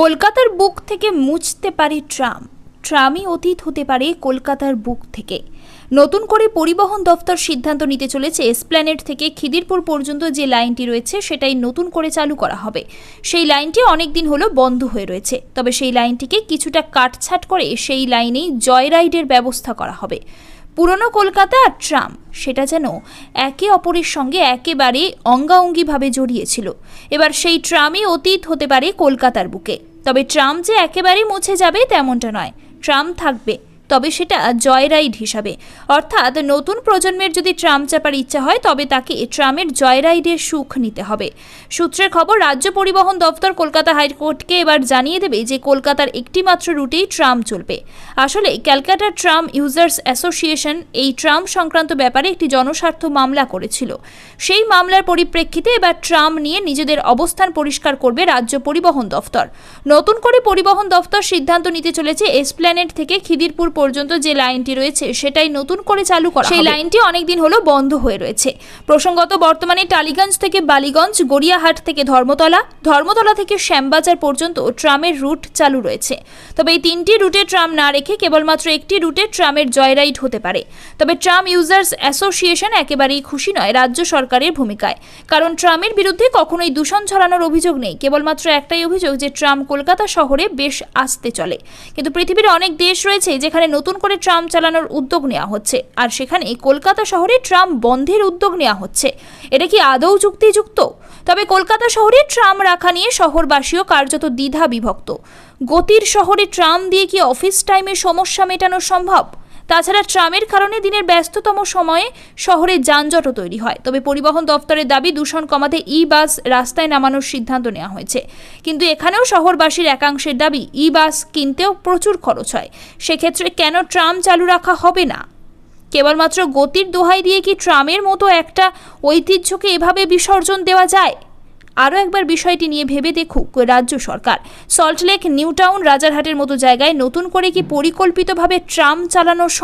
কলকাতার বুক থেকে মুছতে পারে ট্রাম। ট্রামই অতীত হতে পারে কলকাতার বুক থেকে। নতুন করে পরিবহন দফতর সিদ্ধান্ত নিতে চলেছে এসপ্ল্যানেড থেকে খিদিরপুর পর্যন্ত যে লাইনটি রয়েছে সেটাই নতুন করে চালু করা হবে। সেই লাইনটি অনেক দিন হলো বন্ধ হয়ে রয়েছে, তবে সেই লাইনটিকে কিছুটা কাটছাট করে সেই লাইনেই জয়রাইডের ব্যবস্থা করা হবে। পুরনো কলকাতা আর ট্রাম। সেটা যেন একে অপরের সঙ্গে একেবারে অঙ্গাঙ্গিভাবে জড়িয়েছিল। এবার সেই ট্রামই অতীত হতে পারে কলকাতার বুকে। তবে ট্রাম যে একেবারে মুছে যাবে তেমনটা নয়। ট্রাম থাকবে তবে সেটা জয়রাইড হিসাবে। অর্থাৎ নতুন প্রজন্মের যদি ট্রাম চাপার ইচ্ছা হয়, তবে তাকে ট্রামের জয়রাইডের সুখ নিতে হবে। সূত্রের খবর, রাজ্য পরিবহন দফতর কলকাতা হাইকোর্টকে এবার জানিয়ে দেবে যে কলকাতার একটিমাত্র রুটেই ট্রাম চলবে। আসলে ক্যালকাটা ট্রাম ইউজার্স অ্যাসোসিয়েশন এই ট্রাম সংক্রান্ত ব্যাপারে একটি জনস্বার্থ মামলা করেছিল। সেই মামলার পরিপ্রেক্ষিতে এবার ট্রাম নিয়ে নিজেদের অবস্থান পরিষ্কার করবে রাজ্য পরিবহন দফতর নতুন করে পরিবহন দফতর সিদ্ধান্ত নিতে চলেছে, এসপ্ল্যানেট থেকে খিদিরপুর পর্যন্ত যে লাইনটি রয়েছে সেটাই নতুন করে চালু করা সেই লাইনটি অনেকদিন হলো বন্ধ হয়ে রয়েছে। প্রসঙ্গত বর্তমানে টালিগঞ্জ থেকে বালিগঞ্জ গড়িয়াহাট থেকে ধর্মতলা ধর্মতলা থেকে শ্যামবাজার পর্যন্ত ট্রামের রুট চালু রয়েছে। তবে এই তিনটি রুটে ট্রাম না রেখে কেবলমাত্র একটি রুটে ট্রামের জয়রাইড হতে পারে। তবে ট্রাম ইউজার্স অ্যাসোসিয়েশন একেবারেই খুশি নয় রাজ্য সরকারের ভূমিকায়। কারণ ট্রামের বিরুদ্ধে কখনোই দূষণ ছড়ানোর অভিযোগ নেই। কেবলমাত্র একটাই অভিযোগ যে ট্রাম কলকাতা শহরে বেশ আসতে চলে। কিন্তু পৃথিবীর অনেক দেশ রয়েছে যেখানে নতুন করে ট্রাম চালানোর উদ্যোগ নেওয়া হচ্ছে। আর সেখানে কলকাতা শহরে ট্রাম বন্ধের উদ্যোগ নেওয়া হচ্ছে। এটা কি আদৌ যুক্তিযুক্ত? তবে কলকাতা শহরে ট্রাম রাখা নিয়ে শহরবাসীও কার্যত দ্বিধা বিভক্ত গতির শহরে ট্রাম দিয়ে কি অফিস টাইমে সমস্যা মেটানো সম্ভব? তাছাড়া ট্রামের কারণে দিনের ব্যস্ততম সময়ে শহরে যানজটও তৈরি হয়। তবে পরিবহন দপ্তরের দাবি, দূষণ কমাতে ই বাস রাস্তায় নামানোর সিদ্ধান্ত নেওয়া হয়েছে। কিন্তু এখানেও শহরবাসীর একাংশের দাবি ই বাস কিনতেও প্রচুর খরচ হয়। সেক্ষেত্রে কেন ট্রাম চালু রাখা হবে না? কেবলমাত্র গতির দোহাই দিয়ে কি ট্রামের মতো একটা ঐতিহ্যকে এভাবে বিসর্জন দেওয়া যায়? আরও একবার বিষয়টি নিয়ে ভেবে দেখুক রাজ্য সরকার। সল্টলেক, নিউটাউন, রাজারহাটের মতো জায়গায় নতুন করে কি পরিকল্পিতভাবে ট্রাম চালানো